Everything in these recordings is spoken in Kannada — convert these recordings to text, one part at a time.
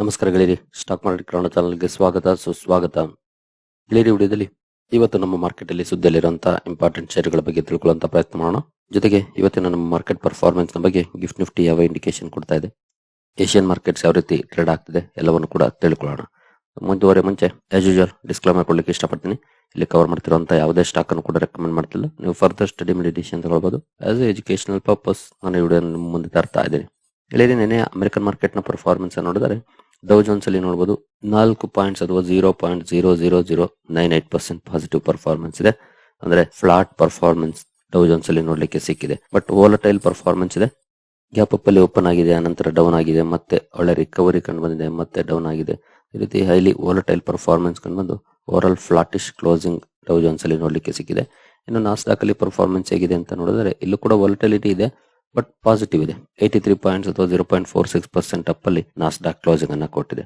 ನಮಸ್ಕಾರ ಗೆಳೆಯರಿ. ಸ್ಟಾಕ್ ಮಾರ್ಕೆಟ್ ಕನ್ನಡ ಚಾನಲ್ಗೆ ಸ್ವಾಗತ, ಸುಸ್ವಾಗತ. ಗೆಳೆಯರಿ, ವಿಡಿಯೋದಲ್ಲಿ ಇವತ್ತು ನಮ್ಮ ಮಾರ್ಕೆಟ್ ಅಲ್ಲಿ ಸುದ್ದಿಯಲ್ಲಿರುವಂತಹ ಇಂಪಾರ್ಟೆಂಟ್ ಷೇರುಗಳ ಬಗ್ಗೆ ತಿಳ್ಕೊಳ್ಳುವಂತ ಪ್ರಯತ್ನ ಮಾಡೋಣ. ಜೊತೆಗೆ ಇವತ್ತಿನ ನಮ್ಮ ಮಾರ್ಕೆಟ್ ಪರ್ಫಾರ್ಮೆನ್ಸ್ನ ಬಗ್ಗೆ ಗಿಫ್ಟ್ ನಿಫ್ಟಿ ಯಾವ ಇಂಡಿಕೇಶನ್ ಕೊಡ್ತಾ ಇದೆ ಏಷ್ಯನ್ ಮಾರ್ಕೆಟ್ಸ್ ಯಾವ ರೀತಿ ಟ್ರೇಡ್ ಆಗ್ತಿದೆ ಎಲ್ಲವನ್ನು ಕೂಡ ತಿಳ್ಕೊಳ್ಳೋಣ. ಮುಂದುವರೆ ಮುಂಚೆ ಆಸ್ ಯೂಶುವಲ್ ಡಿಸ್ಕ್ಲೈಮರ್ ಕೊಡ್ಲಿಕ್ಕೆ ಇಷ್ಟಪಡ್ತೀನಿ. ಇಲ್ಲಿ ಕವರ್ ಮಾಡ್ತಿರುವಂತಹ ಯಾವುದೇ ಸ್ಟಾಕ್ ಅನ್ನು ಕೂಡ ರೆಕಮೆಂಡ್ ಮಾಡ್ತಿಲ್ಲ. ನೀವು ಫರ್ದರ್ ಸ್ಟಡಿ ಮೆಡಿಟೇಷನ್ ತಗೊಳ್ಬಹುದು ಆಸ್ ಎಜುಕೇಶನಲ್ ಪರ್ಪಸ್ ನಾನು ವಿಡಿಯೋ ಮುಂದೆ ತರ್ತಾ ಇದ್ದೀನಿ. ಹೇಳಿದ್ರೆ ನೆನೆ ಅಮೆರಿಕನ್ ಮಾರ್ಕೆಟ್ನ ಪರ್ಫಾರ್ಮೆನ್ಸ್ ನೋಡಿದರೆ ಡೌ ಜೋನ್ಸ್ ಅಲ್ಲಿ ನೋಡಬಹುದು ನಾಲ್ಕು ಪಾಯಿಂಟ್ಸ್ ಅಥವಾ zero point zero zero zero nine eight percent positive performance ಇದೆ. ಅಂದ್ರೆ ಫ್ಲಾಟ್ ಪರ್ಫಾರ್ಮೆನ್ಸ್ ಡೌ ಜೋನ್ಸ್ ಅಲ್ಲಿ ನೋಡ್ಲಿಕ್ಕೆ ಸಿಕ್ಕಿದೆ. ಬಟ್ ಓಲಟೈಲ್ ಪರ್ಫಾರ್ಮೆನ್ಸ್ ಇದೆ. ಗ್ಯಾಪ್ ಅಪ್ ಅಲ್ಲಿ ಓಪನ್ ಆಗಿದೆ ಅನಂತರ ಡೌನ್ ಆಗಿದೆ, ಮತ್ತೆ ಒಳ್ಳೆ ರಿಕವರಿ ಕಂಡು ಬಂದಿದೆ, ಮತ್ತೆ ಡೌನ್ ಆಗಿದೆ. ಈ ರೀತಿ ಹೈಲಿ ವೋಲಟೈಲ್ ಪರ್ಫಾರ್ಮೆನ್ಸ್ ಕಂಡು ಬಂದು over flattish closing Dow Jones ಅಲ್ಲಿ ನೋಡ್ಲಿಕ್ಕೆ ಸಿಕ್ಕಿದೆ. ಇನ್ನು ನಾಸ್ಟಾಕ್ ಅಲ್ಲಿ ಪರ್ಫಾರ್ಮೆನ್ಸ್ ಹೇಗಿದೆ ಅಂತ ನೋಡಿದ್ರೆ, ಇಲ್ಲೂ ಕೂಡ ವಾಲಟಿಲಿಟಿ ಇದೆ. ಬಟ್ ಪಾಸಿಟಿವ್ ಇದೆ. ಏಯ್ಟಿ ತ್ರೀ ಪಾಯಿಂಟ್ಸ್ ಅಥವಾ zero point four six percent up ಅಲ್ಲಿ ನಾಸ್ಡಾಕ್ ಕ್ಲೋಸಿಂಗ್ ಅನ್ನ ಕೊಟ್ಟಿದೆ.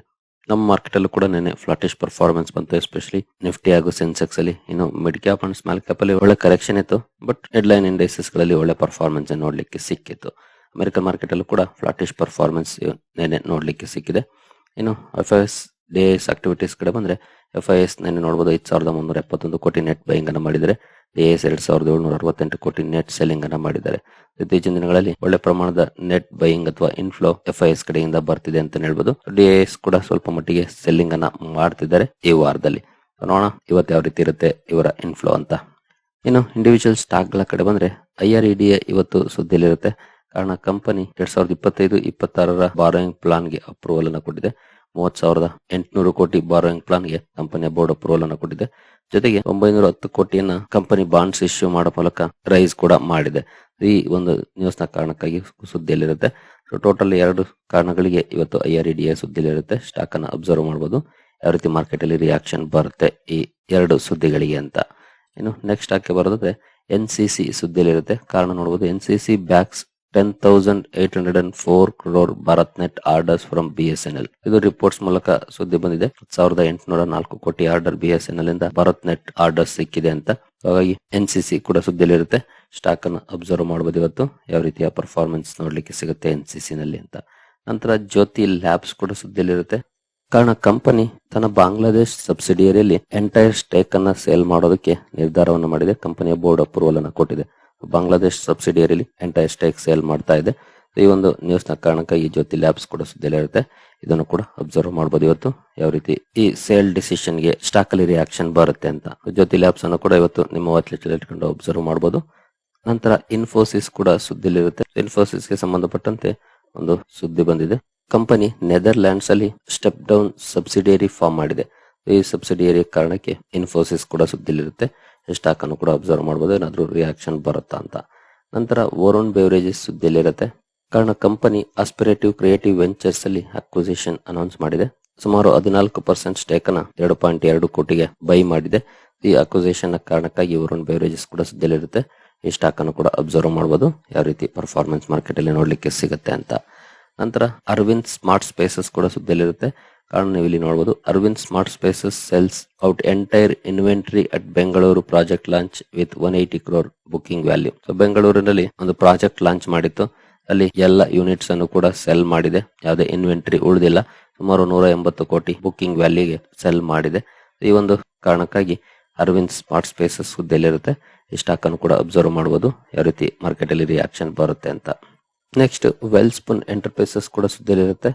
ನಮ್ಮ ಮಾರ್ಕೆಟ್ ಅಲ್ಲೂ ಕೂಡ ನೆನೆ ಫ್ಲಾಟಿಶ್ ಪರ್ಫಾರ್ಮೆನ್ಸ್ ಬಂತು ಎಸ್ಪೆಷಲಿ ನಿಫ್ಟಿ ಹಾಗೂ ಸೆನ್ಸೆಕ್ಸ್ ಅಲ್ಲಿ. ಇನ್ನು mid cap and small cap ಅಲ್ಲಿ ಒಳ್ಳೆ ಕರೆಕ್ಷನ್ ಇತ್ತು ಬಟ್ ಹೆಡ್ಲೈನ್ ಇಂಡೈಸಸ್ಗಳಲ್ಲಿ ಒಳ್ಳೆ ಪರ್ಫಾರ್ಮೆನ್ಸ್ ನೋಡ್ಲಿಕ್ಕೆ ಸಿಕ್ಕಿತ್ತು. ಅಮೆರಿಕನ್ ಮಾರ್ಕೆಟ್ ಅಲ್ಲೂ ಕೂಡ ಫ್ಲಾಟಿಶ್ ಪರ್ಫಾರ್ಮೆನ್ಸ್ ನೆನೆ ನೋಡ್ಲಿಕ್ಕೆ ಸಿಕ್ಕಿದೆ. ಇನ್ನು F S D S activities ಕಡೆ ಬಂದ್ರೆ ಎಫ್ ಐ ಎಸ್ ನೆನೆ ನೋಡಬಹುದು ಐದು ಸಾವಿರದ ಮುನ್ನೂರ ಎಪ್ಪತ್ತೊಂದು ಕೋಟಿ ನೆಟ್ ಬೈಯಿಂಗ್ ಅನ್ನ ಮಾಡಿದರೆ ಎಸ್ ಎರಡ್ ಸಾವಿರದ ಏಳ್ನೂರ ಅರವತ್ತೆಂಟು ಕೋಟಿ ನೆಟ್ ಸೆಲ್ಲಿಂಗ್ ಅನ್ನ ಮಾಡಿದ್ದಾರೆ. ಇತ್ತೀಚಿನ ದಿನಗಳಲ್ಲಿ ಒಳ್ಳೆ ಪ್ರಮಾಣದ ನೆಟ್ ಬೈಯಿಂಗ್ ಅಥವಾ ಇನ್ಫ್ಲೋ ಎಫ್ ಐ ಎಸ್ ಕಡೆಯಿಂದ ಬರ್ತಿದೆ ಅಂತ ಹೇಳ್ಬೋದು. ಡಿ ಎಸ್ ಕೂಡ ಸ್ವಲ್ಪ ಮಟ್ಟಿಗೆ ಸೆಲ್ಲಿಂಗ್ ಅನ್ನ ಮಾಡ್ತಿದ್ದಾರೆ ಈ ವಾರದಲ್ಲಿ. ನೋಡೋಣ ಇವತ್ತು ಯಾವ ರೀತಿ ಇರುತ್ತೆ ಇವರ ಇನ್ಫ್ಲೋ ಅಂತ. ಇನ್ನು ಇಂಡಿವಿಜುವಲ್ ಸ್ಟಾಕ್ಗಳ ಕಡೆ ಬಂದ್ರೆ ಐ ಆರ್ ಇ ಡಿ ಇವತ್ತು ಸುದ್ದಿಯಲ್ಲಿರುತ್ತೆ. ಕಾರಣ ಕಂಪನಿ ಎರಡ್ ಸಾವಿರದ ಇಪ್ಪತ್ತೈದು, ಇಪ್ಪತ್ತಾರರ ಬಾರೋಯಿಂಗ್ ಪ್ಲಾನ್ಗೆ ಅಪ್ರೂವಲ್ ಅನ್ನು ಕೊಟ್ಟಿದೆ. ಮೂವತ್ ಸಾವಿರದ ಎಂಟುನೂರು ಕೋಟಿ ಬಾರೋಯಿಂಗ್ ಪ್ಲಾನ್ಗೆ ಕಂಪನಿಯ ಬೋರ್ಡ್ ಅಪ್ರೂವಲ್ ಅನ್ನು ಕೊಟ್ಟಿದೆ. ಜೊತೆಗೆ ಒಂಬೈನೂರ ಹತ್ತು ಕೋಟಿಯನ್ನ ಕಂಪನಿ ಬಾಂಡ್ಸ್ ಇಶ್ಯೂ ಮಾಡೋ ಮೂಲಕ ರೈಸ್ ಕೂಡ ಮಾಡಿದೆ. ಈ ಒಂದು ನ್ಯೂಸ್ನ ಕಾರಣಕ್ಕಾಗಿ ಸುದ್ದಿಯಲ್ಲಿರುತ್ತೆ. ಟೋಟಲ್ ಎರಡು ಕಾರಣಗಳಿಗೆ ಇವತ್ತು ಐ ಆರ್ ಡಿ ಸುದ್ದಿಯಲ್ಲಿರುತ್ತೆ. ಸ್ಟಾಕ್ ಅನ್ನ ಅಬ್ಸರ್ವ್ ಮಾಡಬಹುದು ಯಾವ ರೀತಿ ಮಾರ್ಕೆಟ್ ಅಲ್ಲಿ ರಿಯಾಕ್ಷನ್ ಬರುತ್ತೆ ಈ ಎರಡು ಸುದ್ದಿಗಳಿಗೆ ಅಂತ. ಇನ್ನು ನೆಕ್ಸ್ಟ್ ಸ್ಟಾಕ್ ಬರೋದಾದ್ರೆ ಎನ್ ಸಿ ಸಿ ಸುದ್ದಿಯಲ್ಲಿರುತ್ತೆ. ಕಾರಣ ನೋಡಬಹುದು N C C bags ten hundred four crore Bharat net orders from BSNL N L ಇದು ರಿಪೋರ್ಟ್ಸ್ ಮೂಲಕ ಸುದ್ದಿ ಬಂದಿದೆ. ಸಾವಿರದ ಎಂಟುನೂರ ನಾಲ್ಕು ಕೋಟಿ order BSNL S N L ಇಂದ ಭಾರತ್ ನೆಟ್ ಆರ್ಡರ್ ಸಿಕ್ಕಿದೆ ಅಂತ. ಹಾಗಾಗಿ ಎನ್ ಸಿ ಸಿ ಕೂಡ ಸುದ್ದಿಯಲ್ಲಿರುತ್ತೆ. ಸ್ಟಾಕ್ ಅನ್ನು ಅಬ್ಸರ್ವ್ ಮಾಡಬಹುದು ಇವತ್ತು. ಯಾವ ರೀತಿಯ ಪರ್ಫಾರ್ಮೆನ್ಸ್ ನೋಡ್ಲಿಕ್ಕೆ ಸಿಗುತ್ತೆ ಎನ್ ಸಿ ಸಿ ನಲ್ಲಿ ಅಂತ. ನಂತರ ಜ್ಯೋತಿ ಲ್ಯಾಬ್ಸ್ ಕೂಡ ಸುದ್ದಿಯಲ್ಲಿರುತ್ತೆ. ಕಾರಣ ಕಂಪನಿ ತನ್ನ ಬಾಂಗ್ಲಾದೇಶ್ ಸಬ್ಸಿಡಿಯರಿಯಲ್ಲಿ ಎಂಟೈರ್ ಸ್ಟೇಕ್ ಅನ್ನ ಸೇಲ್ ಮಾಡೋದಕ್ಕೆ ನಿರ್ಧಾರವನ್ನು ಮಾಡಿದೆ. ಕಂಪನಿಯ ಬೋರ್ಡ್ ಅಪ್ರೂವಲ್ ಅನ್ನು ಕೊಟ್ಟಿದೆ. ಬಾಂಗ್ಲಾದೇಶ್ ಸಬ್ಸಿಡಿಯರಿಲಿ ಎಂಟೈರ್ ಸ್ಟೇಕ್ ಸೇಲ್ ಮಾಡ್ತಾ ಇದೆ. ಈ ಒಂದು ನ್ಯೂಸ್ನ ಕಾರಣಕ್ಕಾಗಿ ಜ್ಯೋತಿ ಲ್ಯಾಬ್ಸ್ ಕೂಡ ಸುದ್ದಿಯಲ್ಲಿರುತ್ತೆ ಇದನ್ನು ಕೂಡ ಅಬ್ಸರ್ವ್ ಮಾಡಬಹುದು ಇವತ್ತು. ಯಾವ ರೀತಿ ಈ ಸೇಲ್ ಡಿಸಿಷನ್ಗೆ ಸ್ಟಾಕ್ ಅಲ್ಲಿ ರಿಯಾಕ್ಷನ್ ಬರುತ್ತೆ ಅಂತ. ಜ್ಯೋತಿ ಲ್ಯಾಬ್ಸ್ ಅನ್ನು ಕೂಡ ಇವತ್ತು ನಿಮ್ಮ ವಾಚ್ ಇಟ್ಕೊಂಡು ಅಬ್ಸರ್ವ್ ಮಾಡಬಹುದು ನಂತರ ಇನ್ಫೋಸಿಸ್ ಕೂಡ ಸುದ್ದಿಲಿರುತ್ತೆ ಇನ್ಫೋಸಿಸ್ಗೆ ಸಂಬಂಧಪಟ್ಟಂತೆ ಒಂದು ಸುದ್ದಿ ಬಂದಿದೆ. ಕಂಪನಿ ನೆದರ್ಲ್ಯಾಂಡ್ಸ್ ಅಲ್ಲಿ ಸ್ಟೆಪ್ ಡೌನ್ ಸಬ್ಸಿಡಿಯರಿ ಫಾರ್ಮ್ ಮಾಡಿದೆ. ಈ ಸಬ್ಸಿಡಿಯರಿ ಕಾರಣಕ್ಕೆ ಇನ್ಫೋಸಿಸ್ ಕೂಡ ಸುದ್ದಿಲಿರುತ್ತೆ ಸ್ಟಾಕ್ ಅನ್ನು ಕೂಡ ಅಬ್ಸರ್ವ್ ಮಾಡಬಹುದು ಏನಾದರೂ ರಿಯಾಕ್ಷನ್ ಬರುತ್ತಾ ಅಂತ. ನಂತರ ಓರೋನ್ ಬೇವರೇಜಸ್ ಸುದ್ದಿಯಲ್ಲಿರುತ್ತೆ ಕಾರಣ ಕಂಪನಿ ಆಸ್ಪಿರೇಟಿವ್ ಕ್ರಿಯೇಟಿವ್ ವೆಂಚರ್ಸ್ ಅಲ್ಲಿ ಅಕ್ವಿಸಿಷನ್ ಅನೌನ್ಸ್ ಮಾಡಿದೆ. ಸುಮಾರು ಹದಿನಾಲ್ಕು ಪರ್ಸೆಂಟ್ ಸ್ಟೇಕ್ ಅನ್ನ ಎರಡು ಪಾಯಿಂಟ್ ಎರಡು ಕೋಟಿಗೆ ಬೈ ಮಾಡಿದೆ. ಈ ಅಕ್ವಿಸಿಷನ್ ಕಾರಣಕ್ಕಾಗಿ ಓರೋನ್ ಬೇವರೇಜಸ್ ಕೂಡ ಸುದ್ದಿಯಲ್ಲಿರುತ್ತೆ ಈ ಸ್ಟಾಕ್ ಅನ್ನು ಕೂಡ ಅಬ್ಸರ್ವ್ ಮಾಡಬಹುದು ಯಾವ ರೀತಿ ಪರ್ಫಾರ್ಮೆನ್ಸ್ ಮಾರ್ಕೆಟ್ ಅಲ್ಲಿ ನೋಡ್ಲಿಕ್ಕೆ ಸಿಗುತ್ತೆ ಅಂತ. ನಂತರ ಅರವಿಂದ್ ಸ್ಮಾರ್ಟ್ ಸ್ಪೇಸಸ್ ಕೂಡ ಸುದ್ದಿಯಲ್ಲಿರುತ್ತೆ. ಕಾರಣ ನೀವು ಇಲ್ಲಿ ನೋಡಬಹುದು Arvind smart spaces sells out entire inventory at Bengaluru project launch with one eighty crore booking value. So, ಬೆಂಗಳೂರಿನಲ್ಲಿ ಒಂದು ಪ್ರಾಜೆಕ್ಟ್ ಲಾಂಚ್ ಮಾಡಿತ್ತು. ಅಲ್ಲಿ ಎಲ್ಲ ಯೂನಿಟ್ಸ್ ಅನ್ನು ಕೂಡ ಸೆಲ್ ಮಾಡಿದೆ. ಯಾವುದೇ ಇನ್ವೆಂಟರಿ ಉಳಿದಿಲ್ಲ. ಸುಮಾರು ನೂರ ಎಂಬತ್ತು ಕೋಟಿ ಬುಕಿಂಗ್ ವ್ಯಾಲ್ಯೂಗೆ ಸೆಲ್ ಮಾಡಿದೆ. ಈ ಒಂದು ಕಾರಣಕ್ಕಾಗಿ ಅರವಿಂದ್ ಸ್ಮಾರ್ಟ್ ಸ್ಪೇಸಸ್ ಸುದ್ದಿಯಲ್ಲಿರುತ್ತೆ. ಈ ಸ್ಟಾಕ್ ಅನ್ನು ಕೂಡ ಅಬ್ಸರ್ವ್ ಮಾಡಬಹುದು ಯಾವ ರೀತಿ ಮಾರ್ಕೆಟ್ ಅಲ್ಲಿ ರಿಯಾಕ್ಷನ್ ಬರುತ್ತೆ ಅಂತ. ನೆಕ್ಸ್ಟ್ ವೆಲ್ ಸ್ಪೂನ್ ಎಂಟರ್ಪ್ರೈಸಸ್ ಕೂಡ ಸುದ್ದಿಯಲ್ಲಿರುತ್ತೆ.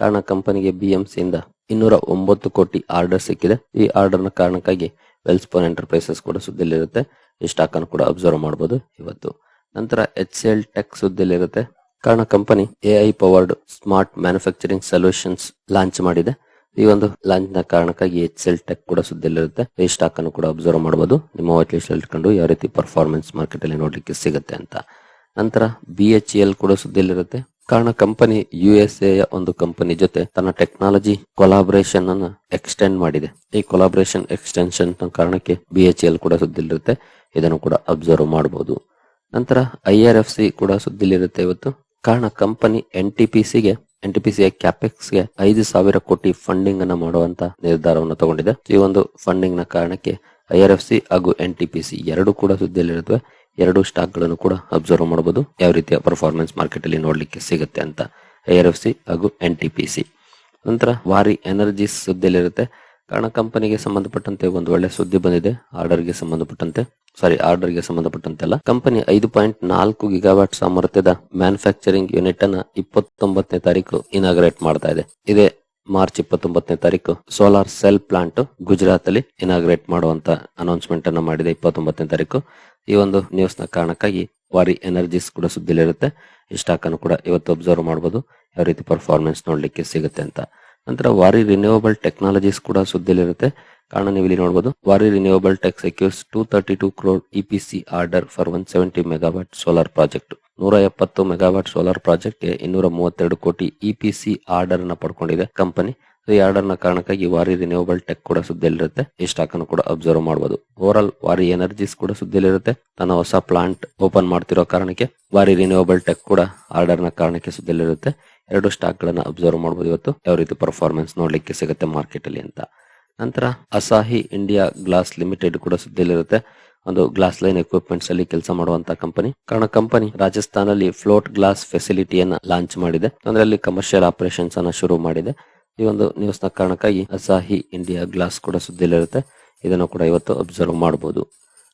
ಕಾರಣ ಕಂಪನಿಗೆ ಬಿಎಂಸಿ ಇಂದ ಇನ್ನೂರ ಒಂಬತ್ತು ಕೋಟಿ ಆರ್ಡರ್ ಸಿಕ್ಕಿದೆ. ಈ ಆರ್ಡರ್ನ ಕಾರಣಕ್ಕಾಗಿ ವೆಲ್ಸ್ಪೋನ್ ಎಂಟರ್ಪ್ರೈಸಸ್ ಕೂಡ ಸುದ್ದಿಯಲ್ಲಿರುತ್ತೆ. ಈ ಸ್ಟಾಕ್ ಅನ್ನು ಕೂಡ ಅಬ್ಸರ್ವ್ ಮಾಡಬಹುದು ಇವತ್ತು. ನಂತರ ಎಚ್ ಎಲ್ ಟೆಕ್ ಸುದ್ದಿಯಲ್ಲಿರುತ್ತೆ. ಕಾರಣ company AI powered smart manufacturing solutions launch ಮಾಡಿದೆ. ಈ ಒಂದು ಲಾಂಚ್ನ ಕಾರಣಕ್ಕಾಗಿ ಎಚ್ ಎಲ್ ಟೆಕ್ ಕೂಡ ಸುದ್ದಿಯಲ್ಲಿರುತ್ತೆ. ಈ ಸ್ಟಾಕ್ ಅನ್ನು ಕೂಡ ಅಬ್ಸರ್ವ್ ಮಾಡಬಹುದು ನಿಮ್ಮ ವಾಚ್ ಲಿಸ್ಟ್ ಇಟ್ಕೊಂಡು ಯಾವ ರೀತಿ ಪರ್ಫಾರ್ಮೆನ್ಸ್ ಮಾರ್ಕೆಟ್ ಅಲ್ಲಿ ನೋಡ್ಲಿಕ್ಕೆ ಸಿಗುತ್ತೆ ಅಂತ. ನಂತರ ಬಿ ಎಚ್ ಎಲ್ ಕೂಡ ಸುದ್ದಿಯಲ್ಲಿರುತ್ತೆ. ಕಾರಣ ಕಂಪನಿ ಯು ಎಸ್ ಎ ಒಂದು ಕಂಪನಿ ಜೊತೆ ತನ್ನ ಟೆಕ್ನಾಲಜಿ ಕೊಲಾಬ್ರೇಷನ್ ಅನ್ನ ಎಕ್ಸ್ಟೆಂಡ್ ಮಾಡಿದೆ. ಈ ಕೊಲಾಬರೇಷನ್ ಎಕ್ಸ್ಟೆನ್ಷನ್ ಕಾರಣಕ್ಕೆ ಬಿ ಎಚ್ ಎಲ್ ಕೂಡ ಸುದ್ದಿಲಿರುತ್ತೆ ಇದನ್ನು ಕೂಡ ಅಬ್ಸರ್ವ್ ಮಾಡಬಹುದು ನಂತರ ಐ ಆರ್ ಎಫ್ ಸಿ ಕೂಡ ಸುದ್ದಿಲಿರುತ್ತೆ ಇವತ್ತು. ಕಾರಣ ಕಂಪನಿ ಎನ್ ಟಿ ಪಿ ಸಿಗೆ ಎನ್ ಟಿ ಪಿ ಸಿ ಕ್ಯಾಪೆಕ್ಸ್ಗೆ ಐದು ಸಾವಿರ ಕೋಟಿ ಫಂಡಿಂಗ್ ಅನ್ನ ಮಾಡುವಂತ ನಿರ್ಧಾರವನ್ನು ತಗೊಂಡಿದೆ. ಈ ಒಂದು ಫಂಡಿಂಗ್ನ ಕಾರಣಕ್ಕೆ ಐ ಆರ್ ಎಫ್ ಸಿ ಹಾಗೂ ಎನ್ ಟಿ ಪಿ ಸಿ ಎರಡು ಕೂಡ ಸುದ್ದಿಯಲ್ಲಿರುತ್ತವೆ. ಎರಡು ಸ್ಟಾಕ್ಗಳನ್ನು ಕೂಡ ಅಬ್ಸರ್ವ್ ಮಾಡಬಹುದು. ಯಾವ ರೀತಿಯ ಪರ್ಫಾರ್ಮೆನ್ಸ್ ಮಾರ್ಕೆಟ್ ಅಲ್ಲಿ ನೋಡ್ಲಿಕ್ಕೆ ಸಿಗುತ್ತೆ ಅಂತ ಆರ್ ಎಫ್ ಸಿ ಹಾಗೂ ಎನ್ ಟಿ ಪಿ ಸಿ ನಂತರ ವಾರಿ ಎನರ್ಜೀಸ್ ಸುದ್ದಿಯಲ್ಲಿರುತ್ತೆ. ಕಾರಣ ಕಂಪನಿಗೆ ಸಂಬಂಧಪಟ್ಟಂತೆ ಒಂದು ಒಳ್ಳೆ ಸುದ್ದಿ ಬಂದಿದೆ. ಆರ್ಡರ್ಗೆ ಸಂಬಂಧಪಟ್ಟಂತೆ ಸಾರಿ ಆರ್ಡರ್ಗೆ ಸಂಬಂಧಪಟ್ಟಂತೆ ಅಲ್ಲ. ಕಂಪನಿ ಐದು ಪಾಯಿಂಟ್ ನಾಲ್ಕು ಗಿಗಾವ್ಯಾಟ್ ಸಾಮರ್ಥ್ಯದ ಮ್ಯಾನುಫ್ಯಾಕ್ಚರಿಂಗ್ ಯೂನಿಟ್ ಅನ್ನ ಇಪ್ಪತ್ತೊಂಬತ್ತನೇ ತಾರೀಕು ಇನಾಗ್ರೇಟ್ ಮಾಡ್ತಾ ಇದೆ. ಇದೇ ಮಾರ್ಚ್ ಇಪ್ಪತ್ತೊಂಬತ್ತನೇ ತಾರೀಕು ಸೋಲಾರ್ ಸೆಲ್ ಪ್ಲಾಂಟ್ ಗುಜರಾತ್ ಅಲ್ಲಿ ಇನಾಗ್ರೇಟ್ ಮಾಡುವಂತ ಅನೌನ್ಸ್ಮೆಂಟ್ ಅನ್ನ ಮಾಡಿದೆ ಇಪ್ಪತ್ತೊಂಬತ್ತನೇ ತಾರೀಕು. ಈ ಒಂದು ನ್ಯೂಸ್ನ ಕಾರಣಕ್ಕಾಗಿ ವಾರಿ ಎನರ್ಜೀಸ್ ಕೂಡ ಸುದ್ದಿಲಿರುತ್ತೆ. ಈ ಸ್ಟಾಕ್ ಅನ್ನು ಕೂಡ ಇವತ್ತು ಅಬ್ಸರ್ವ್ ಮಾಡಬಹುದು ಯಾವ ರೀತಿ ಪರ್ಫಾರ್ಮೆನ್ಸ್ ನೋಡ್ಲಿಕ್ಕೆ ಸಿಗುತ್ತೆ ಅಂತ. ನಂತರ ವಾರಿ ರಿನ್ಯೂವಬಲ್ ಟೆಕ್ನಾಲಜೀಸ್ ಕೂಡ ಸುದ್ದಿಲಿರುತ್ತೆ. ಕಾರಣ ನೀವು ಇಲ್ಲಿ ನೋಡಬಹುದು Waaree renewable tech secures two thirty two crore EPC order for one seventy megawatt solar project ನೂರ ಎಪ್ಪತ್ತು ಮೆಗಾವಾಟ್ ಸೋಲಾರ್ ಪ್ರಾಜೆಕ್ಟ್ಗೆ ಇನ್ನೂರ ಮೂವತ್ತೆರಡು ಕೋಟಿ ಇಪಿಸಿ ಆರ್ಡರ್ನ ಪಡ್ಕೊಂಡಿದೆ ಕಂಪನಿ. ಈ ಆರ್ಡರ್ನ ಕಾರಣಕ್ಕಾಗಿ ವಾರಿ ರಿನ್ಯೂವಬಲ್ ಟೆಕ್ ಕೂಡ ಸುದ್ದಿಯಲ್ಲಿರುತ್ತೆ. ಈ ಸ್ಟಾಕ್ ಅನ್ನು ಕೂಡ ಅಬ್ಸರ್ವ್ ಮಾಡಬಹುದು ಓವರ್ ಆಲ್ ವಾರಿ ಎನರ್ಜೀಸ್ ಕೂಡ ಸುದ್ದಿಯಲ್ಲಿರುತ್ತೆ. ತನ್ನ ಹೊಸ ಪ್ಲಾಂಟ್ ಓಪನ್ ಮಾಡ್ತಿರೋ ಕಾರಣಕ್ಕೆ ವಾರಿ ರಿನ್ಯೂವಬಲ್ ಟೆಕ್ ಕೂಡ ಆರ್ಡರ್ನ ಕಾರಣಕ್ಕೆ ಸುದ್ದಿಯಲ್ಲಿರುತ್ತೆ. ಎರಡು ಸ್ಟಾಕ್ ಗಳನ್ನ ಅಬ್ಸರ್ವ್ ಮಾಡಬಹುದು ಇವತ್ತು. ಯಾವ ರೀತಿ ಪರ್ಫಾರ್ಮೆನ್ಸ್ ನೋಡ್ಲಿಕ್ಕೆ ಸಿಗುತ್ತೆ ಮಾರ್ಕೆಟ್ ಅಲ್ಲಿ ಅಂತ. ನಂತರ ಅಸಾಹಿ ಇಂಡಿಯಾ ಗ್ಲಾಸ್ ಲಿಮಿಟೆಡ್ ಕೂಡ ಸುದ್ದಿಯಲ್ಲಿರುತ್ತೆ. ಒಂದು ಗ್ಲಾಸ್ ಲೈನ್ ಎಕ್ವಿಪ್ಮೆಂಟ್ಸ್ ಅಲ್ಲಿ ಕೆಲಸ ಮಾಡುವಂತ ಕಂಪನಿ ಕಾರಣ ಕಂಪನಿ ರಾಜಸ್ಥಾನಲ್ಲಿ ಫ್ಲೋಟ್ ಗ್ಲಾಸ್ ಫೆಸಿಲಿಟಿಯನ್ನ ಲಾಂಚ್ ಮಾಡಿದೆ. ಅಂದ್ರೆ ಅಲ್ಲಿ ಕಮರ್ಷಿಯಲ್ ಆಪರೇಷನ್ಸ್ ಅನ್ನ ಶುರು ಮಾಡಿದೆ. ಈ ಒಂದು ನ್ಯೂಸ್ನ ಕಾರಣಕ್ಕಾಗಿ ಅಸಾಹಿ ಇಂಡಿಯಾ ಗ್ಲಾಸ್ ಕೂಡ ಸುದ್ದಿಯಲ್ಲಿರುತ್ತೆ. ಇದನ್ನು ಕೂಡ ಇವತ್ತು ಅಬ್ಸರ್ವ್ ಮಾಡಬಹುದು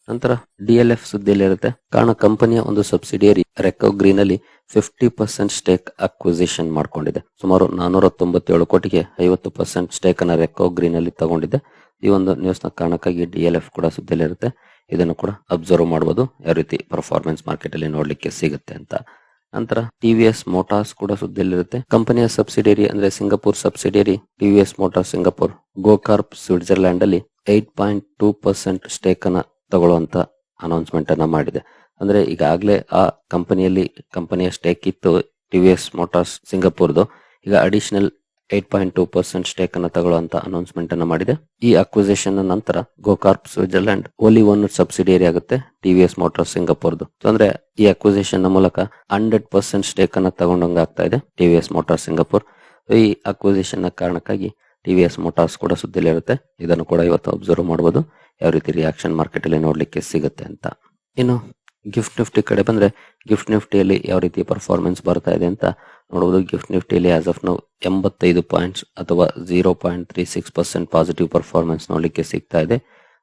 ನಂತರ ಡಿಎಲ್ಎಫ್ ಸುದ್ದಿಯಲ್ಲಿರುತ್ತೆ. ಕಾರಣ ಕಂಪನಿಯ ಒಂದು ಸಬ್ಸಿಡಿಯರಿ ರೆಕೋ ಗ್ರೀನ್ ಅಲ್ಲಿ ಫಿಫ್ಟಿ ಪರ್ಸೆಂಟ್ ಸ್ಟೇಕ್ ಅಕ್ವಿಸಿಷನ್ ಮಾಡಿಕೊಂಡಿದೆ. ಸುಮಾರು ನಾನೂರ ತೊಂಬತ್ತೇಳು ಕೋಟಿಗೆ ಐವತ್ತು ಪರ್ಸೆಂಟ್ ಸ್ಟೇಕ್ ಅನ್ನ ರೆಕೋ ಗ್ರೀನ್ ಅಲ್ಲಿ ತಗೊಂಡಿದೆ. ಈ ಒಂದು ನ್ಯೂಸ್ನ ಕಾರಣಕ್ಕಾಗಿ ಡಿಎಲ್ಎಫ್ ಕೂಡ ಸುದ್ದಿಯಲ್ಲಿರುತ್ತೆ. ಇದನ್ನು ಕೂಡ ಅಬ್ಸರ್ವ್ ಮಾಡಬಹುದು ಯಾವ ರೀತಿ ಪರ್ಫಾರ್ಮೆನ್ಸ್ ಮಾರ್ಕೆಟ್ ಅಲ್ಲಿ ನೋಡ್ಲಿಕ್ಕೆ ಸಿಗುತ್ತೆ ಅಂತ. ನಂತರ ಟಿವಿಎಸ್ ಮೋಟಾರ್ಸ್ ಕೂಡ ಸುದ್ದಿಯಲ್ಲಿರುತ್ತೆ. ಕಂಪನಿಯ ಸಬ್ಸಿಡಿಯರಿ ಅಂದ್ರೆ Singapore subsidiary TVS Motors Singapore ಗೋಕಾರ್ಪ್ Switzerland ಅಲ್ಲಿ eight point two percent stake ಅನ್ನ ತಗೊಳ್ಳುವಂತ ಅನೌನ್ಸ್ಮೆಂಟ್ ಅನ್ನ ಮಾಡಿದೆ. ಅಂದ್ರೆ ಈಗಾಗಲೇ ಆ ಕಂಪನಿಯಲ್ಲಿ ಕಂಪನಿಯ ಸ್ಟೇಕ್ ಇತ್ತು ಟಿವಿಎಸ್ ಮೋಟಾರ್ಸ್ ಸಿಂಗಾಪುರ್ದು ಈಗ additional eight point two percent stake ಅನ್ನು ತಗೊಳ್ಳುವಂತ ಅನೌನ್ಸ್ಮೆಂಟ್ ಅನ್ನು ಮಾಡಿದೆ. ಈ ಅಕ್ವಿಸಿಷನ್ ನಂತರ GoCorp Switzerland wholly owned subsidiary ಆಗುತ್ತೆ ಟಿವಿಎಸ್ ಮೋಟಾರ್ ಸಿಂಗಾಪುರ್ದು ಅಂದ್ರೆ ಈ ಅಕ್ವಿಸಿಷನ್ ಮೂಲಕ ಹಂಡ್ರೆಡ್ ಪರ್ಸೆಂಟ್ ಸ್ಟೇಕ್ ಅನ್ನು ತಗೊಂಡಂಗ ಆಗ್ತಾ ಇದೆ ಟಿವಿಎಸ್ ಮೋಟಾರ್ ಸಿಂಗಾಪುರ್ ಈ ಅಕ್ವಿಸಿಷನ್ನ ಕಾರಣಕ್ಕಾಗಿ ಟಿವಿಎಸ್ ಮೋಟಾರ್ಸ್ ಕೂಡ ಸುದ್ದಿಲಿರುತ್ತೆ ಇದನ್ನು ಕೂಡ ಇವತ್ತು ಅಬ್ಸರ್ವ್ ಮಾಡಬಹುದು ಯಾವ ರೀತಿ ರಿಯಾಕ್ಷನ್ ಮಾರ್ಕೆಟ್ ಅಲ್ಲಿ ನೋಡ್ಲಿಕ್ಕೆ ಸಿಗುತ್ತೆ ಅಂತ. ಇನ್ನು ಗಿಫ್ಟ್ ನಿಫ್ಟಿ ಕಡೆ ಬಂದ್ರೆ ಗಿಫ್ಟ್ ನಿಫ್ಟಿಯಲ್ಲಿ ಯಾವ ರೀತಿ ಪರ್ಫಾರ್ಮೆನ್ಸ್ ಬರ್ತಾ ಇದೆ ಅಂತ ನೋಡಬಹುದು ಗಿಫ್ಟ್ ನಿಫ್ಟಿಯಲ್ಲಿ ಆಸ್ ಆಫ್ ನಾವು ಎಂಬತ್ತೈದು ಪಾಯಿಂಟ್ಸ್ ಅಥವಾ zero point three six percent positive performance ನೋಡಲಿಕ್ಕೆ ಸಿಗ್ತಾ ಇದೆ.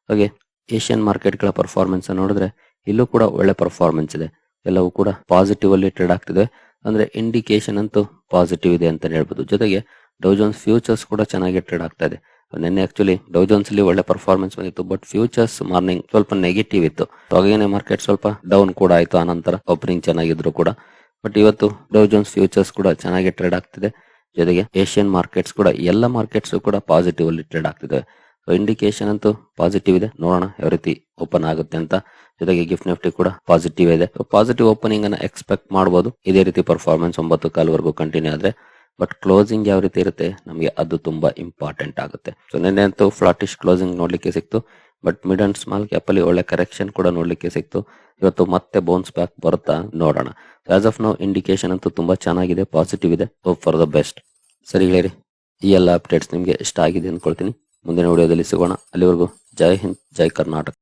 ಹಾಗೆ ಏಷ್ಯನ್ ಮಾರ್ಕೆಟ್ಗಳ ಪರ್ಫಾರ್ಮೆನ್ಸ್ ನೋಡಿದ್ರೆ ಇಲ್ಲೂ ಕೂಡ ಒಳ್ಳೆ ಪರ್ಫಾರ್ಮೆನ್ಸ್ ಇದೆ. ಎಲ್ಲವೂ ಕೂಡ ಪಾಸಿಟಿವ್ ಅಲ್ಲಿ ಟ್ರೇಡ್ ಆಗ್ತಿದೆ. ಅಂದ್ರೆ ಇಂಡಿಕೇಶನ್ ಅಂತೂ ಪಾಸಿಟಿವ್ ಇದೆ ಅಂತ ಹೇಳ್ಬೋದು. ಜೊತೆಗೆ ಡೌಜೋನ್ಸ್ ಫ್ಯೂಚರ್ಸ್ ಕೂಡ ಚೆನ್ನಾಗಿ ಟ್ರೇಡ್ ಆಗ್ತಾ ಇದೆ. ನಿನ್ನೆ ಆಕ್ಚುಲಿ ಡೌಜೋನ್ಸ್ ಅಲ್ಲಿ ಒಳ್ಳೆ ಪರ್ಫಾರ್ಮೆನ್ಸ್ ಬಂದಿತ್ತು ಬಟ್ ಫ್ಯೂಚರ್ಸ್ ಮಾರ್ನಿಂಗ್ ಸ್ವಲ್ಪ ನೆಗೆಟಿವ್ ಇತ್ತು. ಹಾಗೇನೆ ಮಾರ್ಕೆಟ್ ಸ್ವಲ್ಪ ಡೌನ್ ಕೂಡ ಆಯ್ತು, ಆನಂತರ ಓಪನಿಂಗ್ ಚೆನ್ನಾಗಿದ್ರು ಕೂಡ. ಬಟ್ ಇವತ್ತು ಡೌಜೋನ್ಸ್ ಫ್ಯೂಚರ್ಸ್ ಕೂಡ ಚೆನ್ನಾಗಿ ಟ್ರೇಡ್ ಆಗ್ತಿದೆ. ಜೊತೆಗೆ ಏಷ್ಯನ್ ಮಾರ್ಕೆಟ್ಸ್ ಕೂಡ, ಎಲ್ಲ ಮಾರ್ಕೆಟ್ಸ್ ಕೂಡ ಪಾಸಿಟಿವ್ ಅಲ್ಲಿ ಟ್ರೇಡ್ ಆಗ್ತಿದೆ ಇಂಡಿಕೇಶನ್ ಅಂತೂ ಪಾಸಿಟಿವ್ ಇದೆ. ನೋಡೋಣ, ಯಾವ ರೀತಿ ಓಪನ್ ಆಗುತ್ತೆ ಅಂತ. ಜೊತೆಗೆ ಗಿಫ್ಟ್ ನಿಫ್ಟಿ ಕೂಡ ಪಾಸಿಟಿವ್ ಇದೆ. ಪಾಸಿಟಿವ್ ಓಪನಿಂಗ್ ಅನ್ನ ಎಕ್ಸ್ಪೆಕ್ಟ್ ಮಾಡಬಹುದು ಇದೇ ರೀತಿ ಪರ್ಫಾರ್ಮೆನ್ಸ್ ಒಂಬತ್ತು ಕಾಲ್ವರೆಗೂ ಕಂಟಿನ್ಯೂ ಆದ್ರೆ. ಬಟ್ ಕ್ಲೋಸಿಂಗ್ ಯಾವ ರೀತಿ ಇರುತ್ತೆ, ನಮಗೆ ಅದು ತುಂಬಾ ಇಂಪಾರ್ಟೆಂಟ್ ಆಗುತ್ತೆ. ಸೊ ನಿನ್ನೆ ಅಂತೂ ಫ್ಲಾಟಿಶ್ ಕ್ಲೋಸಿಂಗ್ ನೋಡ್ಲಿಕ್ಕೆ ಸಿಕ್ತು but mid and small cap ಅಲ್ಲಿ ಒಳ್ಳೆ ಕರೆಕ್ಷನ್ ಕೂಡ ನೋಡ್ಲಿಕ್ಕೆ ಸಿಕ್ತು. ಇವತ್ತು ಮತ್ತೆ ಬೌನ್ಸ್ ಬ್ಯಾಕ್ ಬರುತ್ತಾ ನೋಡೋಣ. ಆಸ್ ಆಫ್ ನೋ ಇಂಡಿಕೇಶನ್ ಅಂತೂ ತುಂಬಾ ಚೆನ್ನಾಗಿದೆ ಪಾಸಿಟಿವ್ ಇದೆ. ಹೋಪ್ ಫಾರ್ ದ ಬೆಸ್ಟ್ ಸರಿ ಹೇಳಿರಿ ಈ ಎಲ್ಲ ಅಪ್ಡೇಟ್ಸ್ ನಿಮಗೆ ಇಷ್ಟ ಆಗಿದೆ ಅನ್ಕೊಳ್ತೀನಿ. ಮುಂದಿನ ವಿಡಿಯೋದಲ್ಲಿ ಸಿಗೋಣ. ಅಲ್ಲಿವರೆಗೂ ಜೈ ಹಿಂದ್, ಜೈ ಕರ್ನಾಟಕ.